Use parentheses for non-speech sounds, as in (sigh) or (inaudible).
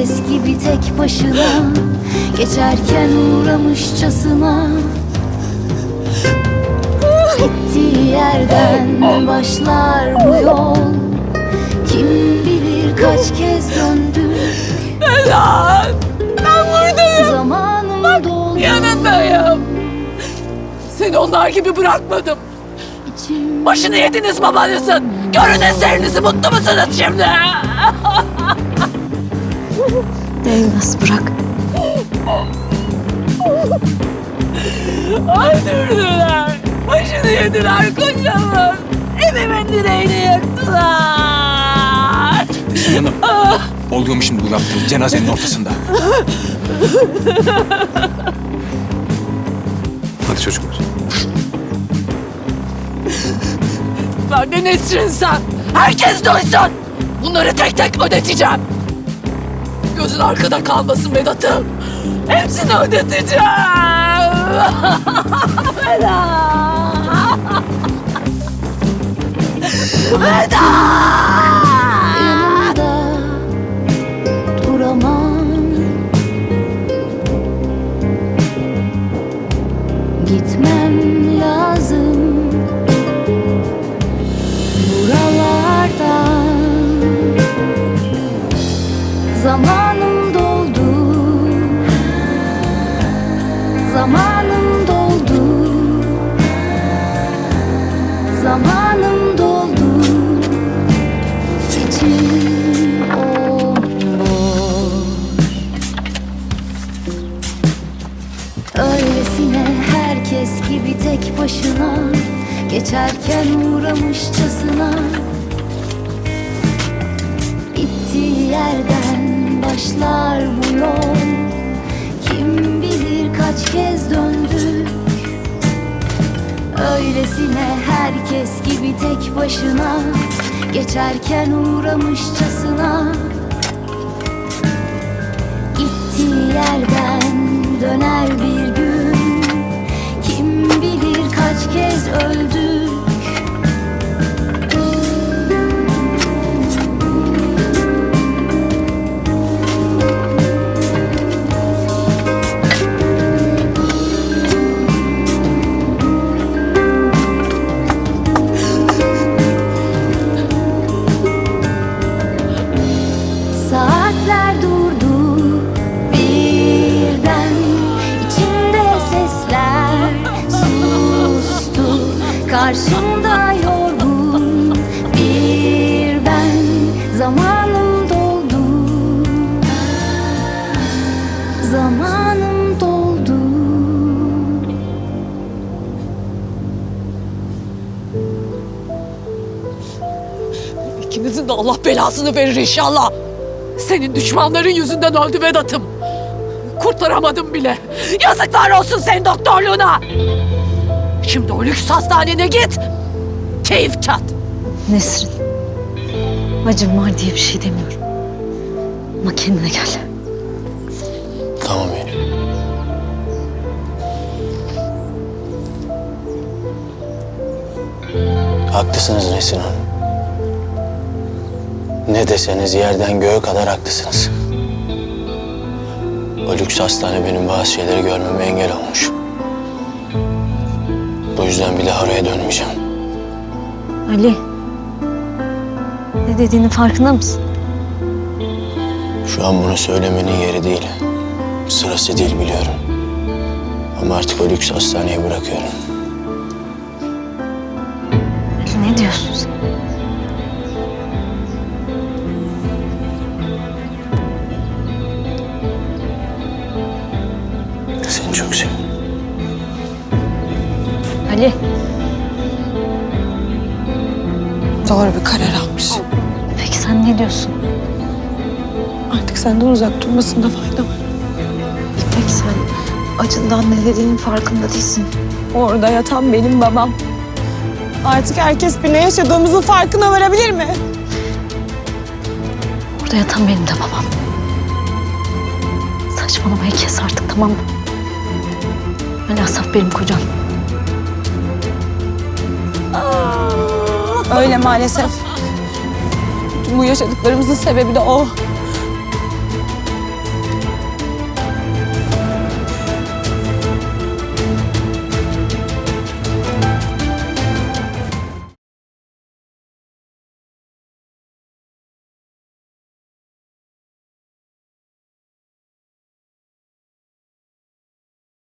herkes gibi tek başına Geçerken uğramışçasına Gittiği yerden başlar bu yol Kim bilir kaç kez döndük Lan ben buradayım. Zamanım doldu Yanındayım. Seni onlar gibi bırakmadım. içim Başını yediniz babanızın. Görün eserinizi mutlu musunuz şimdi? (laughs) Değmez bırak. Öldürdüler. Başını yediler kocamın. Evimin direğini yaktılar. Hüsnü Hanım. Oluyor mu şimdi bu yaptığın cenazenin ortasında? Hadi çocuklar. Ben de Nesrin sen. Herkes duysun. Bunları tek tek ödeteceğim. Gözün arkada kalmasın Vedat'ım. Hepsini ödeteceğim. Vedat. Vedat. duramam Gitmem Zamanım doldu. Zamanım doldu. Zamanım doldu. İçim Öylesine herkes gibi tek başına Geçerken uğramışçasına Gittiği yerden başlar bu yol Kim bilir kaç kez döndük. Öylesine herkes gibi tek başına Geçerken uğramışçasına Gittiği yerden Karşımda yorgun bir ben Zamanım doldu Zamanım doldu İkinizin de Allah belasını verir inşallah. Senin düşmanların yüzünden öldü Vedat'ım. Kurtaramadım bile. Yazıklar olsun senin doktorluğuna. Şimdi o lüks hastanene git. Keyif çat. Nesrin. Acım var diye bir şey demiyorum. Ama kendine gel. Tamam Eylül. Haklısınız Nesin Hanım. Ne deseniz yerden göğe kadar haklısınız. O lüks hastane benim bazı şeyleri görmeme engel olmuş. Bu yüzden bir daha oraya dönmeyeceğim. Ali. Ne dediğinin farkında mısın? Şu an bunu söylemenin yeri değil. Sırası değil biliyorum. Ama artık o lüks hastaneyi bırakıyorum. Ali. doğru bir karar almış. Peki sen ne diyorsun? Artık senden uzak durmasında fayda var. İpek sen acından ne dediğinin farkında değilsin. Orada yatan benim babam. Artık herkes bir ne yaşadığımızın farkına varabilir mi? Orada yatan benim de babam. Saçmalamayı kes artık tamam mı? Ali Asaf benim kocam. Öyle maalesef. Bütün bu yaşadıklarımızın sebebi de o.